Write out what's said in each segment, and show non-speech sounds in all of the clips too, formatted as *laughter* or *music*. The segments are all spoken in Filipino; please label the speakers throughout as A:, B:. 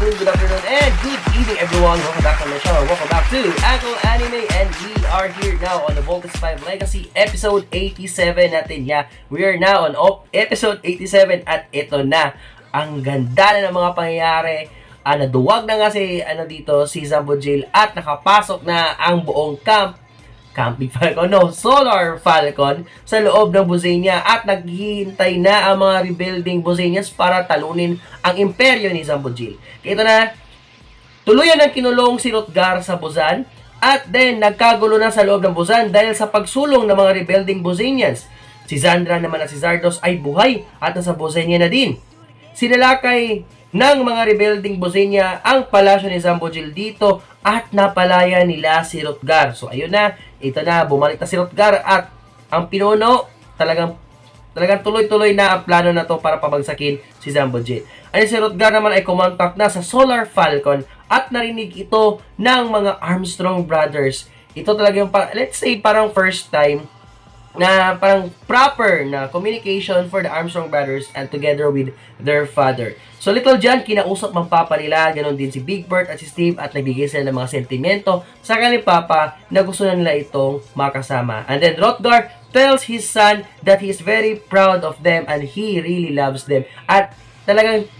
A: evening everyone, welcome back on the show. Welcome back to Uncle Anime and we are here now on the Voltus 5 Legacy episode 87 natin. Yeah, we are now on episode 87 at ito na. Ang ganda na ng mga pangyayari. Ah, naduwag na nga si, ano dito, si Zambo Jail at nakapasok na ang buong camp Camping Falcon, no, Solar Falcon sa loob ng Bosenia at naghihintay na ang mga rebuilding Bosenians para talunin ang imperyo ni Zambojil. Ito na, tuluyan ng kinulong si Rutgar sa Buzan at then nagkagulo na sa loob ng Buzan dahil sa pagsulong ng mga rebuilding Bosenians. Si Zandra naman at si Zardos ay buhay at nasa Bosenia na din. Sinalakay ng mga rebuilding Bosenia ang palasyo ni Zambojil dito at napalaya nila si Rutgar. So ayun na, ito na, bumalik na si Rutgar at ang pinuno talagang talagang tuloy-tuloy na ang plano na to para pabagsakin si Zambojil. Ano si Rutgar naman ay kumontak na sa Solar Falcon at narinig ito ng mga Armstrong Brothers. Ito talaga yung, let's say, parang first time na parang proper na communication for the Armstrong brothers and together with their father. So Little John, kinausap ng papa nila, ganon din si Big Bird at si Steve at nagbigay sila ng mga sentimento sa kanilang papa na gusto na nila itong makasama. And then Rotgar tells his son that he is very proud of them and he really loves them. At talagang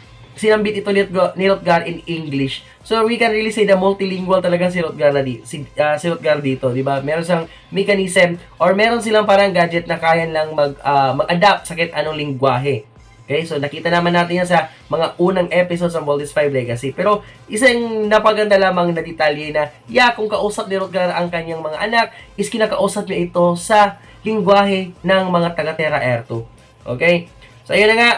A: sinambit ito ni ni Rutgar in English. So we can really say the multilingual talaga si Rutgar na di, si, ah, si Rutgar dito, di ba? Meron siyang mechanism or meron silang parang gadget na kaya lang mag ah, mag-adapt sa kahit anong lingwahe. Okay, so nakita naman natin yan sa mga unang episodes ng Voltes 5 Legacy. Pero isang napaganda lamang na detalye na, yeah, kung kausap ni Rutgar ang kanyang mga anak, is kinakausap niya ito sa lingwahe ng mga taga-Terra Air 2. Okay? So ayun na nga,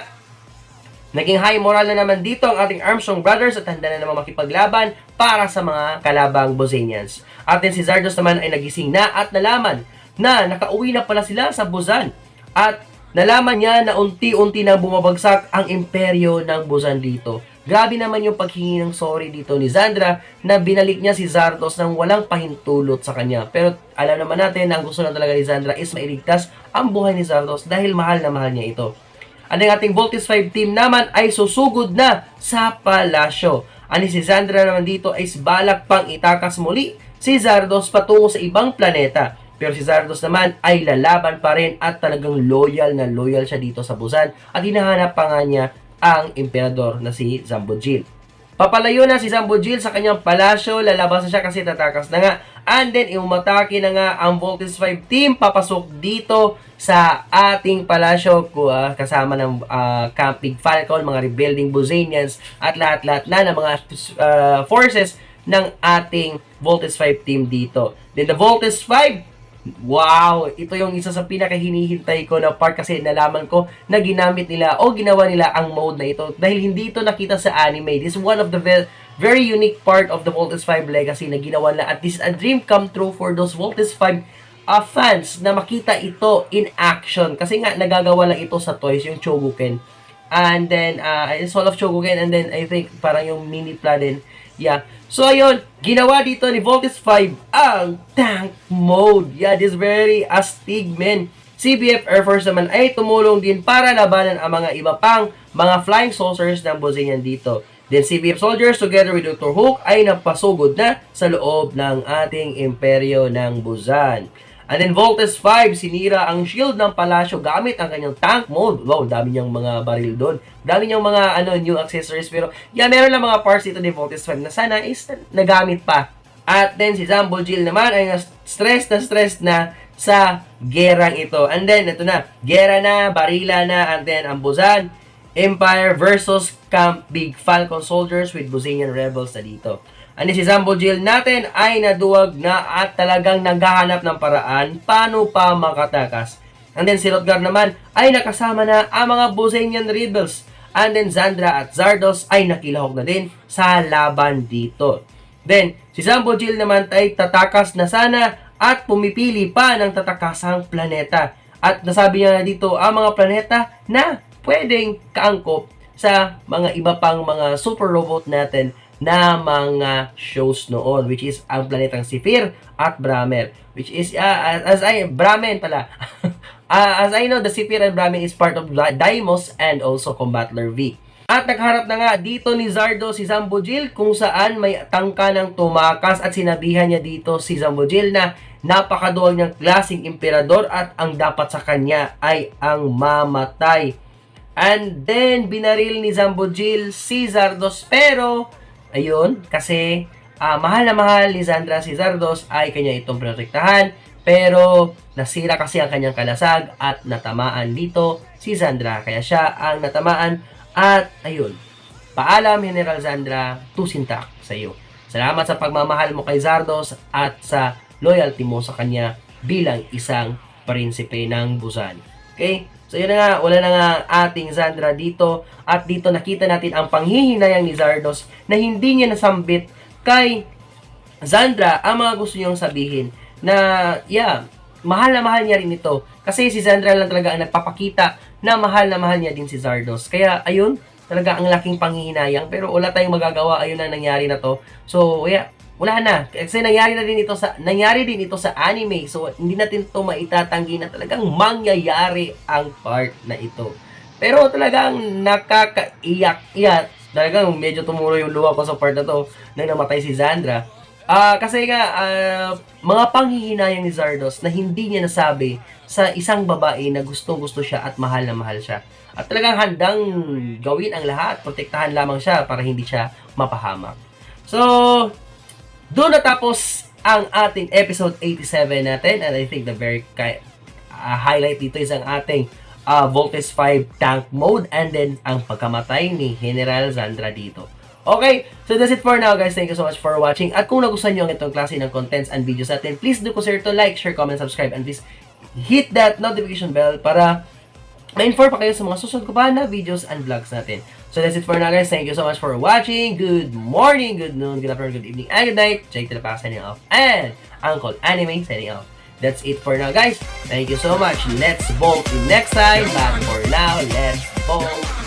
A: Naging high moral na naman dito ang ating Armstrong Brothers at handa na naman makipaglaban para sa mga kalabang Bosenians. Atin si Zardos naman ay nagising na at nalaman na nakauwi na pala sila sa Buzan. At nalaman niya na unti-unti na bumabagsak ang imperyo ng Buzan dito. Grabe naman yung paghingi ng sorry dito ni Zandra na binalik niya si Zardos nang walang pahintulot sa kanya. Pero alam naman natin na ang gusto na talaga ni Zandra is mailigtas ang buhay ni Zardos dahil mahal na mahal niya ito. Ang ating Voltis 5 team naman ay susugod na sa palasyo. Ani si Zandra naman dito ay balak pang itakas muli si Zardos patungo sa ibang planeta. Pero si Zardos naman ay lalaban pa rin at talagang loyal na loyal siya dito sa Busan at hinahanap pa nga niya ang emperador na si Zambojil. Papalayo na si Zambojil sa kanyang palasyo, lalabas na siya kasi tatakas na nga. And then, iumatake na nga ang Voltes 5 team, papasok dito sa ating palasyo uh, kasama ng uh, Camp Big Falcon, mga rebuilding Bosanians, at lahat-lahat na ng mga uh, forces ng ating Voltes 5 team dito. Then the Voltes 5, Wow! Ito yung isa sa pinakahinihintay ko na part kasi nalaman ko na ginamit nila o ginawa nila ang mode na ito dahil hindi ito nakita sa anime. This is one of the ve- very unique part of the Voltes 5 Legacy na ginawa na at this is a dream come true for those Voltes 5 uh, fans na makita ito in action. Kasi nga, nagagawa lang ito sa toys, yung Chogoken. And then, uh, it's all of Chogoken and then I think parang yung mini plan din. Yeah. So, ayun, ginawa dito ni Voltes 5 ang tank mode. Yeah, this very astig, man. CBF Air Force naman ay tumulong din para labanan ang mga iba pang mga flying saucers ng Bosnian dito. Then CBF soldiers together with Dr. Hook ay napasugod na sa loob ng ating imperyo ng Buzan. And then Voltes 5, sinira ang shield ng palasyo gamit ang kanyang tank mode. Wow, dami niyang mga baril doon. Dami niyang mga ano new accessories pero yeah, meron lang mga parts dito ni Voltes 5 na sana is nagamit pa. At then si Zambo Jill naman ay stress na stress na sa gerang ito. And then ito na, gera na, barila na, and then ang Buzan Empire versus Camp Big Falcon Soldiers with Buzanian Rebels na dito. Ani si Jill natin ay naduwag na at talagang naghahanap ng paraan paano pa makatakas. And then si Rotgar naman ay nakasama na ang mga Bosanian Rebels. And then Zandra at Zardos ay nakilahok na din sa laban dito. Then, si Zambo Jill naman ay tatakas na sana at pumipili pa ng tatakasang planeta. At nasabi niya na dito ang mga planeta na pwedeng kaangkop sa mga iba pang mga super robot natin na mga shows noon which is ang planetang Sifir at Bramer which is uh, as I Bramen pala uh, *laughs* as I know the Sifir and Bramen is part of Daimos and also Combatler V At nagharap na nga dito ni Zardo si Zambojil kung saan may tangka ng tumakas at sinabihan niya dito si Zambojil na napakaduwag niyang klaseng emperador at ang dapat sa kanya ay ang mamatay. And then, binaril ni Zambojil si Zardos. Pero, ayun, kasi ah, mahal na mahal ni Zandra si Zardos ay kanya itong protektahan. Pero, nasira kasi ang kanyang kalasag at natamaan dito si Zandra. Kaya siya ang natamaan at ayun. Paalam, General Zandra, tusintak sa iyo. Salamat sa pagmamahal mo kay Zardos at sa loyalty mo sa kanya bilang isang prinsipe ng Busan. Okay? So yun na nga, wala na nga ating Zandra dito. At dito nakita natin ang panghihinayang ni Zardos na hindi niya nasambit kay Zandra ang mga gusto niyong sabihin na, yeah, mahal na mahal niya rin ito. Kasi si Zandra lang talaga ang nagpapakita na mahal na mahal niya din si Zardos. Kaya, ayun, talaga ang laking panghihinayang. Pero wala tayong magagawa, ayun na nangyari na to. So, yeah, wala na. Kasi nangyari na din ito sa nangyari din ito sa anime. So hindi natin to maitatanggi na talagang mangyayari ang part na ito. Pero talagang nakakaiyak-iyak. Talagang medyo tumulo yung luha ko sa part na to nang namatay si Zandra. Ah, kasi nga ah, mga panghihinayang ni Zardos na hindi niya nasabi sa isang babae na gustong-gusto siya at mahal na mahal siya. At talagang handang gawin ang lahat, protektahan lamang siya para hindi siya mapahamak. So, doon natapos ang ating episode 87 natin and I think the very uh, highlight dito is ang ating uh, Voltes 5 tank mode and then ang pagkamatay ni General Zandra dito. Okay, so that's it for now guys. Thank you so much for watching. At kung nagustuhan nyo ang itong klase ng contents and videos natin, please do consider to like, share, comment, subscribe, and please hit that notification bell para ma-inform pa kayo sa mga susunod ko pa na videos and vlogs natin. So that's it for now guys. Thank you so much for watching. Good morning, good noon, good afternoon, good evening, and good night. Jake Telepak signing off. And Uncle Anime signing off. That's it for now guys. Thank you so much. Let's bolt in next time. But for now, let's bolt